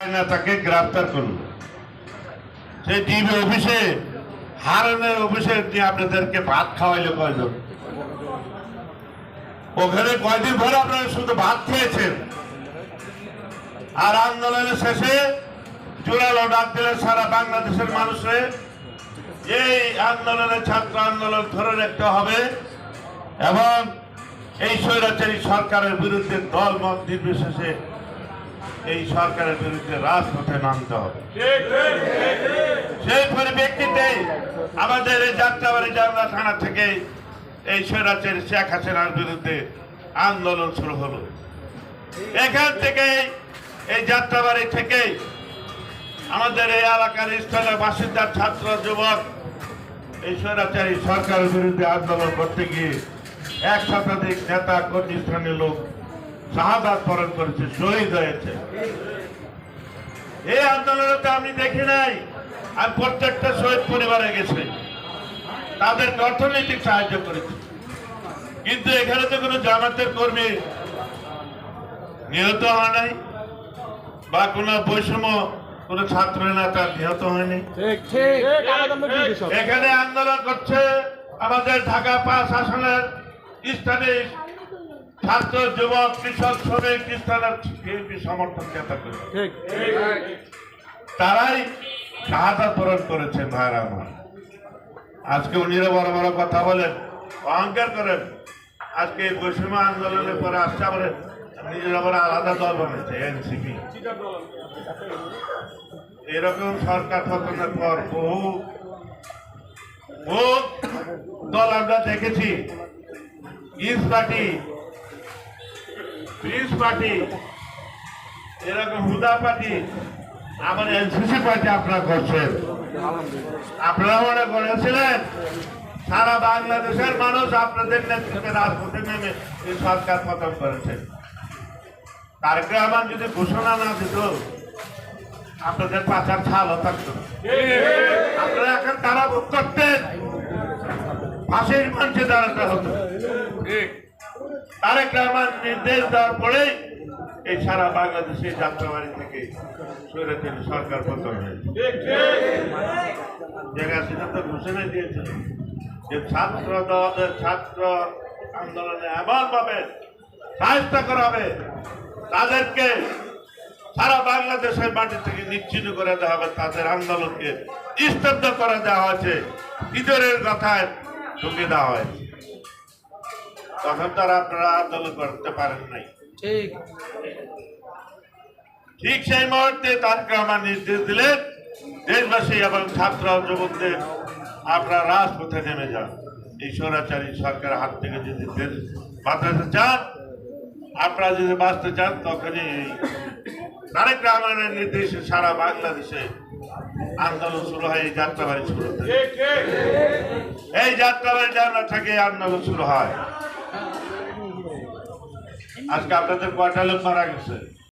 নেতাকে গ্রেফতার করল সেই ডিবি অফিসে, হারানের অফিসে নিয়ে আপনাদেরকে ভাত খাওয়াইলো কয়জন? ওখানে কয়দিন ধরে আপনারা শুধু ভাত খেয়েছেন। আর আন্দোলনের শেষে জোরালো ডাক দিলেন সারা বাংলাদেশের মানুষে, এই আন্দোলনের ছাত্র আন্দোলন ধরে রাখতে হবে এবং এই স্বৈরাচারী সরকারের বিরুদ্ধে দল মত নির্বিশেষে এই সরকারের বিরুদ্ধে রাজপথে নামতে হবে। সেই পরিপ্রেক্ষিতে আমাদের এই যাত্রাবাড়ি জানলা থানা থেকে এই স্বৈরাচারী শেখ হাসিনার বিরুদ্ধে আন্দোলন শুরু হলো। এখান থেকে এই যাত্রাবাড়ি থেকে আমাদের এই এলাকার স্থানীয় বাসিন্দার ছাত্র যুবক এই স্বৈরাচারী সরকারের বিরুদ্ধে আন্দোলন করতে গিয়ে এক শতাধিক নেতা কর্মী স্থানীয় লোক শাহাদাত বরণ করেছে শহীদ হয়েছে। এই আন্দোলনে তো আমি দেখি নাই আমি প্রত্যেকটা শহীদ পরিবারে গেছে। তাদের অর্থনৈতিক সাহায্য করেছি। কিন্তু এখানে তো কোনো জামাতের কর্মী নিহত হয় নাই বা কোনো বৈষম্য কোনো ছাত্র নেতা নিহত হয়নি। এখানে আন্দোলন করছে আমাদের ঢাকা পাঁচ আসনের স্থানীয় ছাত্র যুবক কৃষক শ্রমিক বিএনপি সমর্থন নেতা তারাই শাহাদাত বরণ করেছেন ভাইরা আমার আজকে উনিরা বড় বড় কথা বলেন অহংকার করেন। আজকে এই বৈষম্য আন্দোলনের পরে আসছে আবার নিজের আবার আলাদা দল বানিয়েছে এনসিপি। এরকম সরকার পতনের পর বহু বহু দল আমরা দেখেছি। ইস পার্টি পিস পার্টি এরকম হুদা পার্টি আমার এনসিসি পার্টি আপনারা করছেন। আপনারা মনে করেছিলেন, সারা বাংলাদেশের মানুষ আপনাদের নেতৃত্বে রাজপথে নেমে এই সরকার পতন করেছে। তারেক রহমান যদি ঘোষণা না দিত, আপনাদের পাচার ছালও থাকতো। আপনারা এখন কারাভোগ করতেন, ফাঁসির মঞ্চে দাঁড়াতে হতো। তারেক রহমান নির্দেশ দেওয়ার পরেই এই সারা বাংলাদেশে যাত্রাবাড়ি থেকে সৈরাচারী সরকার পতন হয়েছে। জায়গা তো ঘোষণা দিয়েছিল যে ছাত্র দলের ছাত্র আন্দোলনে এমন ভাবে সাহায্য করা হবে, তাদেরকে সারা বাংলাদেশের মাটি থেকে নিশ্চিন্ন করে দেওয়া হবে, তাদের আন্দোলনকে স্তব্ধ করে দেওয়া হয়েছে। ইঁদুরের কথায় ঢুকে দেওয়া হয়েছে। তখন তারা আপনারা আন্দোলন করতে পারেন নাই। ঠিক। ঠিক সেই মুহূর্তে তারেক রহমান নির্দেশ দিলেন দেশবাসী এবং ছাত্র যুবকদের আপনারা রাজপথে নেমে যান। এই স্বৈরাচারী সরকারের হাত থেকে যদি দেশ বাঁচাতে চান আপনারা যদি বাঁচতে চান তখনই এই তারেক রহমানের নির্দেশে সারা বাংলাদেশে আন্দোলন শুরু হয় এই যাত্রাবাড়ি শুরু এই যাত্রাবাড়ি জানা থেকে এই আন্দোলন শুরু হয়। আজকে আপনাদের কয়টা লোক মারা গেছে।